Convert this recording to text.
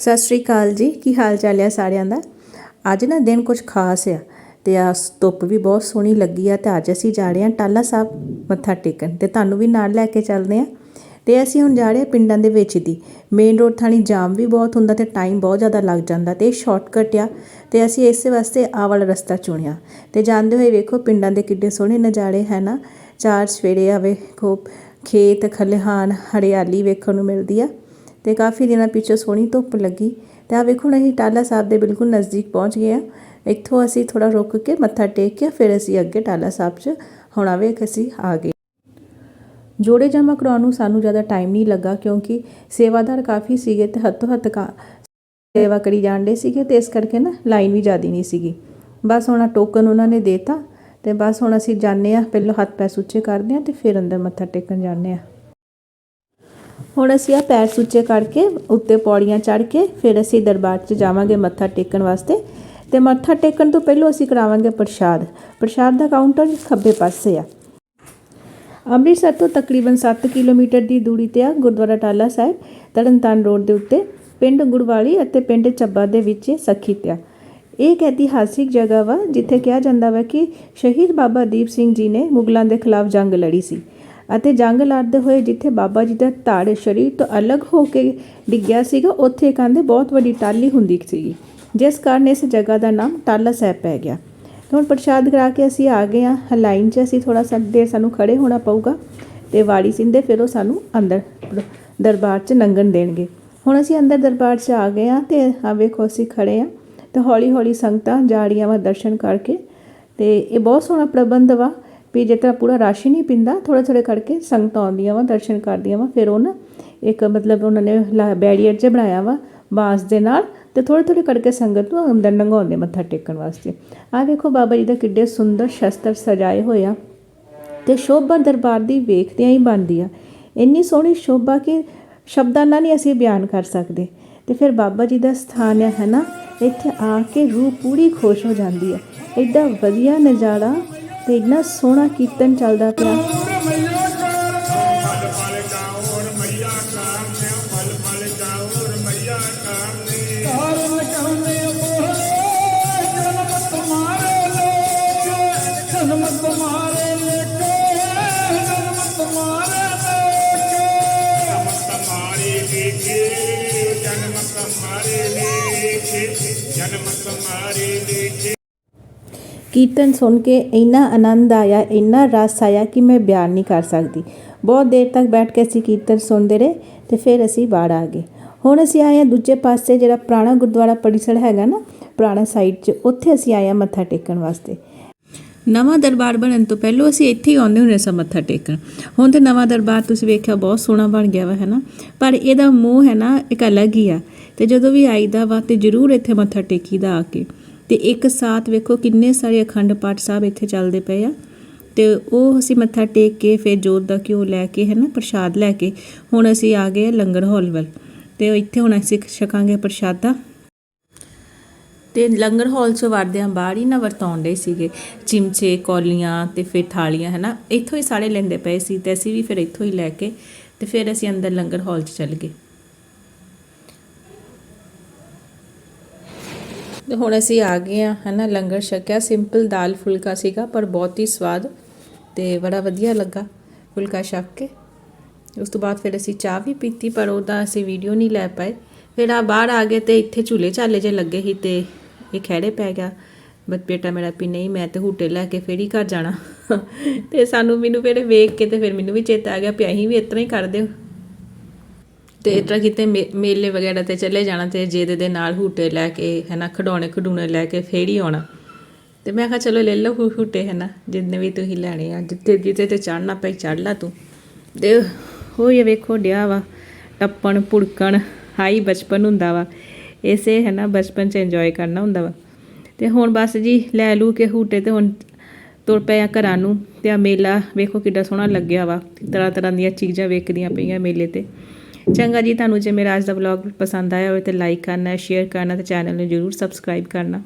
ਸਤਿ ਸ਼੍ਰੀ ਅਕਾਲ ਜੀ, ਕੀ ਹਾਲ ਚਾਲ ਆ ਸਾਰਿਆਂ ਦਾ? ਅੱਜ ਨਾ ਦਿਨ ਕੁਝ ਖਾਸ ਆ ਤੇ ਆ ਧੁੱਪ ਵੀ ਬਹੁਤ ਸੋਹਣੀ ਲੱਗੀ ਆ ਤੇ ਅੱਜ ਅਸੀਂ ਜਾ ਰਹੇ ਹਾਂ ਟਾਲਾ ਸਾਹਿਬ ਮੱਥਾ ਟੇਕਣ ਤੇ ਤੁਹਾਨੂੰ ਵੀ ਨਾਲ ਲੈ ਕੇ ਚੱਲਦੇ ਆ ਤੇ ਅਸੀਂ ਹੁਣ ਜਾ ਰਹੇ ਹਾਂ ਪਿੰਡਾਂ ਦੇ ਵਿੱਚ ਦੀ। ਮੇਨ ਰੋਡ ਥਾਣੀ ਜਾਮ ਵੀ ਬਹੁਤ ਹੁੰਦਾ ਤੇ ਟਾਈਮ ਬਹੁਤ ਜ਼ਿਆਦਾ ਲੱਗ ਜਾਂਦਾ ਤੇ ਇਹ ਸ਼ਾਰਟਕਟ ਆ ਤੇ ਅਸੀਂ ਇਸੇ ਵਾਸਤੇ ਆ ਵਾਲਾ ਰਸਤਾ ਚੁਣਿਆ। ਤੇ ਜਾਂਦੇ ਹੋਏ ਵੇਖੋ ਪਿੰਡਾਂ ਦੇ ਕਿੱਡੇ ਸੋਹਣੇ ਨਜ਼ਾਰੇ ਹੈ ਨਾ। ਚਾਰ ਸਵੇਰੇ ਆਵੇ ਵੇਖੋ, ਖੇਤ ਖਲਿਹਾਨ ਹਰਿਆਲੀ ਵੇਖਣ ਨੂੰ ਮਿਲਦੀ ਆ। ਤੇ ਕਾਫੀ ਦਿਨਾਂ ਪਿੱਛੋਂ ਸੋਹਣੀ ਧੁੱਪ ਲੱਗੀ। ਤੇ ਆ ਵੇਖੋ, ਹੁਣ ਅਸੀਂ ਟਾਲਾ ਸਾਹਿਬ ਦੇ ਬਿਲਕੁਲ ਨਜ਼ਦੀਕ ਪਹੁੰਚ ਗਏ ਆ ਇੱਥੋਂ ਅਸੀਂ ਥੋੜਾ ਰੁਕ ਕੇ ਮੱਥਾ ਟੇਕ ਕੇ ਫਿਰ ਅਸੀਂ ਅੱਗੇ ਟਾਲਾ ਸਾਹਿਬ 'ਚ ਹੁਣ ਆ ਵੇਖ ਅਸੀਂ ਆ ਗਏ। ਜੋੜੇ ਜਮਾ ਕਰਾਉਣ ਨੂੰ ਸਾਨੂੰ ਜ਼ਿਆਦਾ ਟਾਈਮ ਨਹੀਂ ਲੱਗਾ ਕਿਉਂਕਿ ਸੇਵਾਦਾਰ ਕਾਫੀ ਸੀਗੇ ਤੇ ਹੱਥੋਂ ਹੱਥ ਕਾ ਸੇਵਾ ਕਰੀ ਜਾਂਦੇ ਸੀਗੇ ਤੇ ਇਸ ਕਰਕੇ ਨਾ ਲਾਈਨ ਵੀ ਜ਼ਿਆਦੀ ਨਹੀਂ ਸੀਗੀ। ਬਸ ਹੁਣ ਟੋਕਨ ਉਹਨਾਂ ਨੇ ਦੇਤਾ ਤੇ ਬਸ ਹੁਣ ਅਸੀਂ ਜਾਂਦੇ ਆ ਪਹਿਲਾਂ ਹੱਥ ਪੈ ਸੁੱਚੇ ਕਰਦੇ ਆ ਤੇ ਫਿਰ ਅੰਦਰ ਮੱਥਾ ਟੇਕਣ ਜਾਂਦੇ ਆ ਹੁਣ ਅਸੀਂ ਆ ਪੈਰ ਸੁੱਚੇ ਕਰਕੇ ਉੱਤੇ ਪੌੜੀਆਂ ਚੜ੍ਹ ਕੇ ਫਿਰ ਅਸੀਂ ਦਰਬਾਰ 'ਚ ਜਾਵਾਂਗੇ ਮੱਥਾ ਟੇਕਣ ਵਾਸਤੇ। ਤੇ ਮੱਥਾ ਟੇਕਣ ਤੋਂ ਪਹਿਲਾਂ ਅਸੀਂ ਕਰਾਵਾਂਗੇ ਪ੍ਰਸ਼ਾਦ। ਪ੍ਰਸ਼ਾਦ ਦਾ ਕਾਊਂਟਰ ਖੱਬੇ ਪਾਸੇ ਆ। ਅੰਮ੍ਰਿਤਸਰ ਤੋਂ ਤਕਰੀਬਨ 7 ਕਿਲੋਮੀਟਰ ਦੀ ਦੂਰੀ ਤੇ ਆ ਗੁਰਦੁਆਰਾ ਟਾਲਾ ਸਾਹਿਬ, ਤਰਨਤਾਰਨ ਰੋਡ ਦੇ ਉੱਤੇ, ਪਿੰਡ ਗੁਰਵਾਲੀ ਅਤੇ ਪਿੰਡ ਚੱਬਾ ਦੇ ਵਿੱਚ ਸਖੀਤ ਆ। ਇਹ ਇੱਕ ਇਤਿਹਾਸਿਕ ਜਗ੍ਹਾ ਵਾ, ਜਿੱਥੇ ਕਿਹਾ ਜਾਂਦਾ ਵਾ ਕਿ ਸ਼ਹੀਦ ਬਾਬਾ ਦੀਪ ਸਿੰਘ ਜੀ ਨੇ ਮੁਗਲਾਂ ਦੇ ਖਿਲਾਫ ਜੰਗ ਲੜੀ ਸੀ। ਅਤੇ ਜੰਗ ਲੜਦੇ ਹੋਏ ਜਿੱਥੇ ਬਾਬਾ ਜੀ ਦਾ ਧੜ ਸਰੀਰ ਤੋਂ ਅਲੱਗ ਹੋ ਕੇ ਡਿੱਗਿਆ ਸੀਗਾ, ਉੱਥੇ ਕਹਿੰਦੇ ਬਹੁਤ ਵੱਡੀ ਟਾਲੀ ਹੁੰਦੀ ਸੀਗੀ, ਜਿਸ ਕਾਰਨ ਇਸ ਜਗ੍ਹਾ ਦਾ ਨਾਮ ਟਾਲਾ ਸਾਹਿਬ ਪੈ ਗਿਆ। ਤੇ ਹੁਣ ਪ੍ਰਸ਼ਾਦ ਕਰਾ ਕੇ ਅਸੀਂ ਆ ਗਏ ਆ ਲਾਈਨ 'ਚ ਅਸੀਂ ਥੋੜਾ ਸਾ ਦੇਰ ਸਾਨੂੰ ਖੜੇ ਹੋਣਾ ਪਊਗਾ ਤੇ ਵਾੜੀ ਸਿੰਦੇ ਫਿਰ ਉਹ ਸਾਨੂੰ ਅੰਦਰ ਦਰਬਾਰ 'ਚ ਨੰਗਣ ਦੇਣਗੇ। ਹੁਣ ਅਸੀਂ ਅੰਦਰ ਦਰਬਾਰ 'ਚ ਆ ਗਏ ਆ ਤੇ ਆ ਵੇਖੋ ਅਸੀਂ ਖੜੇ ਆ ਤੇ ਹੌਲੀ ਹੌਲੀ ਸੰਗਤਾਂ, ਜਾੜੀਆਂ ਵਾ ਦਰਸ਼ਨ ਕਰਕੇ ਤੇ ਇਹ ਬਹੁਤ ਸੋਹਣਾ ਪ੍ਰਬੰਧ ਵਾ। ਵੀ ਜੇ ਤਰ੍ਹਾਂ ਪੂਰਾ ਰਾਸ਼ੀ ਨਹੀਂ ਪਿੰਦਾ ਥੋੜੇ ਥੋੜੇ ਕਰਕੇ ਸੰਗਤਾਂ ਆਉਂਦੀਆਂ ਵਾ, ਦਰਸ਼ਨ ਕਰਦੀਆਂ ਵਾ, ਫਿਰ ਉਹ ਨਾ ਇੱਕ ਮਤਲਬ ਉਹਨਾਂ ਨੇ ਬੈਰੀਅਰ 'ਚ ਬਣਾਇਆ ਵਾ ਬਾਂਸ ਦੇ ਨਾਲ ਤੇ ਥੋੜੇ ਥੋੜੇ ਕਰਕੇ ਸੰਗਤ ਨੂੰ ਅੰਦਰ ਲੰਘਾਉਂਦੇ ਮੱਥਾ ਟੇਕਣ ਵਾਸਤੇ। ਆ ਵੇਖੋ ਬਾਬਾ ਜੀ ਦਾ ਕਿੱਡੇ ਸੁੰਦਰ ਸ਼ਸਤਰ ਸਜਾਏ ਹੋਏ ਆ ਤੇ ਸ਼ੋਭਾ ਦਰਬਾਰ ਦੀ ਵੇਖਦਿਆਂ ਹੀ ਬਣਦੀ ਆ। ਇੰਨੀ ਸੋਹਣੀ ਸ਼ੋਭਾ ਕਿ ਸ਼ਬਦਾਂ ਨਾਲ ਨਹੀਂ ਅਸੀਂ ਬਿਆਨ ਕਰ ਸਕਦੇ। ਤੇ ਫਿਰ ਬਾਬਾ ਜੀ ਦਾ ਸਥਾਨ ਹੈ ਨਾ? ਇੱਥੇ ਆ ਕੇ ਰੂਹ ਪੂਰੀ ਖੁਸ਼ ਹੋ ਜਾਂਦੀ ਹੈ ਐਡਾ ਵਧੀਆ ਨਜ਼ਾਰਾ ਤੇ ਇੰਨਾ ਸੋਹਣਾ ਕੀਰਤਨ ਚੱਲਦਾ ਪਿਆ। ਜਨਮ ਕਮਾਰੇ ਲੇਖੇ ਜਨਮ ਕਮਾਰੇ ਲੇਖੇ ਕੀਰਤਨ ਸੁਣ ਕੇ ਇੰਨਾ ਆਨੰਦ ਆਇਆ, ਇੰਨਾ ਰਸ ਆਇਆ ਕਿ ਮੈਂ ਬਿਆਨ ਨਹੀਂ ਕਰ ਸਕਦੀ। ਬਹੁਤ ਦੇਰ ਤੱਕ ਬੈਠ ਕੇ ਅਸੀਂ ਕੀਰਤਨ ਸੁਣਦੇ ਰਹੇ ਤੇ ਫਿਰ ਅਸੀਂ ਬਾਹਰ ਆ ਗਏ। ਹੁਣ ਅਸੀਂ ਆਏ ਹਾਂ ਦੂਜੇ ਪਾਸੇ, ਜਿਹੜਾ ਪੁਰਾਣਾ ਗੁਰਦੁਆਰਾ ਪਰਿਸਰ ਹੈਗਾ ਨਾ, ਪੁਰਾਣਾ ਸਾਈਡ 'ਚ, ਉੱਥੇ ਅਸੀਂ ਆਏ ਹਾਂ ਮੱਥਾ ਟੇਕਣ ਵਾਸਤੇ। ਨਵਾਂ ਦਰਬਾਰ ਬਣਨ ਤੋਂ ਪਹਿਲਾਂ ਅਸੀਂ ਇੱਥੇ ਹੀ ਆਉਂਦੇ ਹੁੰਦੇ ਸਾਂ ਮੱਥਾ ਟੇਕਣ। ਹੁਣ ਤੇ ਨਵਾਂ ਦਰਬਾਰ ਤੁਸੀਂ ਵੇਖਿਆ ਬਹੁਤ ਸੋਹਣਾ ਬਣ ਗਿਆ ਵਾ ਹੈ ਨਾ ਪਰ ਇਹਦਾ ਮੂੰਹ ਹੈ ਨਾ, ਇੱਕ ਅਲੱਗ ਹੀ ਆ। ਤੇ ਜਦੋਂ ਵੀ ਆਈਦਾ ਵਾ ਤੇ ਜ਼ਰੂਰ ਇੱਥੇ ਮੱਥਾ ਟੇਕੀਦਾ ਆ ਕੇ। ਤੇ ਇੱਕ ਸਾਥ ਵੇਖੋ ਕਿੰਨੇ ਸਾਰੇ ਅਖੰਡ ਪਾਠ ਸਾਹਿਬ ਇੱਥੇ ਚੱਲਦੇ ਪਏ ਆ। ਤੇ ਉਹ ਅਸੀਂ ਮੱਥਾ ਟੇਕ ਕੇ ਫਿਰ ਜੋਤ ਦਾ ਘਿਓ ਲੈ ਕੇ ਹੈ ਨਾ ਪ੍ਰਸ਼ਾਦ ਲੈ ਕੇ ਹੁਣ ਅਸੀਂ ਆ ਗਏ ਲੰਗਰ ਹਾਲ ਵੱਲ। ਤੇ ਇੱਥੇ ਹੁਣ ਅਸੀਂ ਛਕਾਂਗੇ ਪ੍ਰਸ਼ਾਦਾ। ਤੇ ਲੰਗਰ ਹਾਲ ਚੋਂ ਵੜਦਿਆਂ ਬਾਹਰ ਹੀ ਨਾ ਵਰਤਾਉਂਦੇ ਸੀਗੇ। ਚਿਮਚੇ, ਕੌਲੀਆਂ ਤੇ ਫਿਰ ਥਾਲੀਆਂ ਹੈ ਨਾ ਇੱਥੋਂ ਹੀ ਸਾਰੇ ਲੈਂਦੇ ਪਏ ਸੀ ਤੇ ਅਸੀਂ ਵੀ ਫਿਰ ਇੱਥੋਂ ਹੀ ਲੈ ਕੇ ਤੇ ਫਿਰ ਅਸੀਂ ਅੰਦਰ ਲੰਗਰ ਹਾਲ 'ਚ ਚੱਲ ਗਏ। ਤੇ ਹੁਣ ਅਸੀਂ ਆ ਗਏ ਆ ਹਨਾ, ਲੰਗਰ ਛਕਿਆ। ਸਿੰਪਲ ਦਾਲ ਫੁਲਕਾ ਸੀਗਾ, ਪਰ ਬਹੁਤ ਹੀ ਸਵਾਦ ਤੇ ਬੜਾ ਵਧੀਆ ਲੱਗਾ ਫੁਲਕਾ ਛਕ ਕੇ। ਉਸ ਤੋਂ ਬਾਅਦ ਫਿਰ ਅਸੀਂ ਚਾਹ ਵੀ ਪੀਤੀ, ਪਰ ਉਹਦਾ ਅਸੀਂ ਵੀਡੀਓ ਨਹੀਂ ਲੈ ਪਾਏ। ਫਿਰ ਆ ਬਾਹਰ ਆ ਗਏ ਤੇ ਇੱਥੇ ਝੂਲੇ ਝਾਲੇ ਜੇ ਲੱਗੇ ਸੀ ਤੇ ਇਹ ਖਹਿੜੇ ਪੈ ਗਿਆ। ਬਟ ਬੇਟਾ ਮੇਰਾ ਵੀ ਨਹੀਂ, ਮੈਂ ਤੇ ਹੂਟੇ ਲੈ ਕੇ ਫੇਰ ਹੀ ਘਰ ਜਾਣਾ। ਤੇ ਸਾਨੂੰ ਮੈਨੂੰ ਫਿਰ ਵੇਖ ਕੇ ਤੇ ਫਿਰ ਮੈਨੂੰ ਵੀ ਚੇਤਾ ਆ ਗਿਆ ਵੀ ਅਸੀਂ ਵੀ ਇਸ ਤਰ੍ਹਾਂ ਹੀ ਕਰਦੇ ਤੇ ਇਸ ਤਰ੍ਹਾਂ ਕਿਤੇ ਮੇ- ਮੇਲੇ ਵਗੈਰਾ ਤੇ ਚਲੇ ਜਾਣਾ ਤੇ ਜਿਹਦੇ ਦੇ ਨਾਲ ਹੂਟੇ ਲੈ ਕੇ, ਹੈਨਾ, ਖਿਡੌਣੇ ਖਡੂਣੇ ਲੈ ਕੇ ਫੇਰ ਹੀ ਆਉਣਾ। ਤੇ ਮੈਂ ਕਿਹਾ ਚਲੋ ਲੈ ਲਓ ਹੂ- ਹੂਟੇ, ਹੈਨਾ, ਜਿੰਨੇ ਵੀ ਤੁਸੀਂ ਲੈਣੇ ਆ, ਜਿੱਥੇ ਜਿੱਥੇ ਤੇ ਚੜਨਾ ਪਈ ਚੜ ਲਾ ਤੂੰ। ਤੇ ਉਹ ਇਹ ਵੇਖੋ, ਡਿਆ ਵਾ, ਟੱਪਣ, ਪੁੜਕਣ, ਹਾਈ ਬਚਪਨ ਹੁੰਦਾ ਵਾ। ਇਸੇ ਹੈ ਨਾ ਬਚਪਨ ਚ ਇੰਜੋਏ ਕਰਨਾ ਹੁੰਦਾ ਵਾ। ਤੇ ਹੁਣ ਬਸ ਜੀ, ਲੈ ਲੂ ਕੇ ਹੂਟੇ ਤੇ ਹੁਣ ਤੁਰ ਪਏ ਆ ਘਰਾਂ ਨੂੰ, ਤੇ ਆ ਮੇਲਾ ਵੇਖੋ ਕਿੱਡਾ ਸੋਹਣਾ ਲੱਗਿਆ ਵਾ। ਤਰ੍ਹਾਂ ਤਰ੍ਹਾਂ ਦੀਆਂ ਚੀਜ਼ਾਂ ਵੇਖਦੀਆਂ ਪਈਆਂ ਮੇਲੇ ਤੇ। ਚੰਗਾ ਜੀ, ਤੁਹਾਨੂੰ ਜੇ ਮੇਰਾ ਅੱਜ ਦਾ ਵਲੌਗ ਪਸੰਦ ਆਇਆ ਹੋਵੇ ਤਾਂ ਲਾਈਕ ਕਰਨਾ ਸ਼ੇਅਰ ਕਰਨਾ ਅਤੇ ਚੈਨਲ ਨੂੰ ਜਰੂਰ ਸਬਸਕ੍ਰਾਈਬ ਕਰਨਾ।